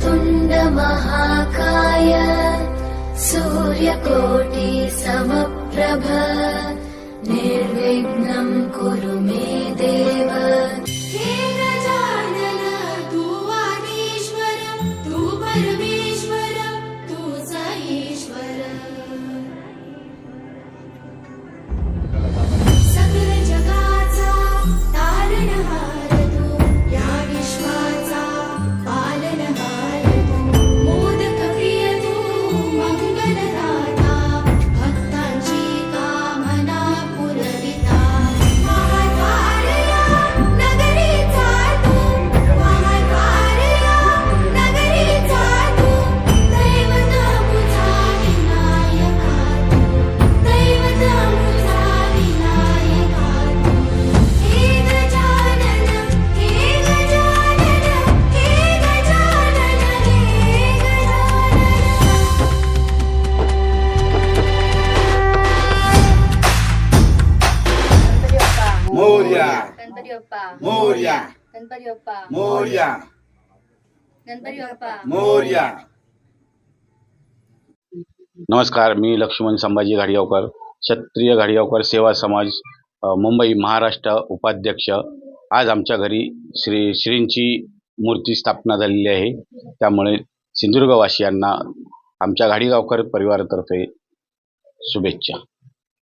वक्रतुण्ड महाकाय सूर्यकोटि समप्रभ निर्विघ्नं कुरु मे Thank you. मोर्या. गणपती बाप्पा. मोर्या. गणपती बाप्पा. मोर्या. गणपती बाप्पा. मोर्या. नमस्कार मी लक्ष्मण संभाजी घाडिगावकर क्षत्रिय घाडिगावकर सेवा समाज मुंबई महाराष्ट्र उपाध्यक्ष. आज आमच्या घरी श्री श्रींची मूर्ती स्थापना झालेली आहे. त्यामुळे सिंधुदुर्गवासियांना आमच्या घाडिगावकर परिवारातर्फे शुभेच्छा.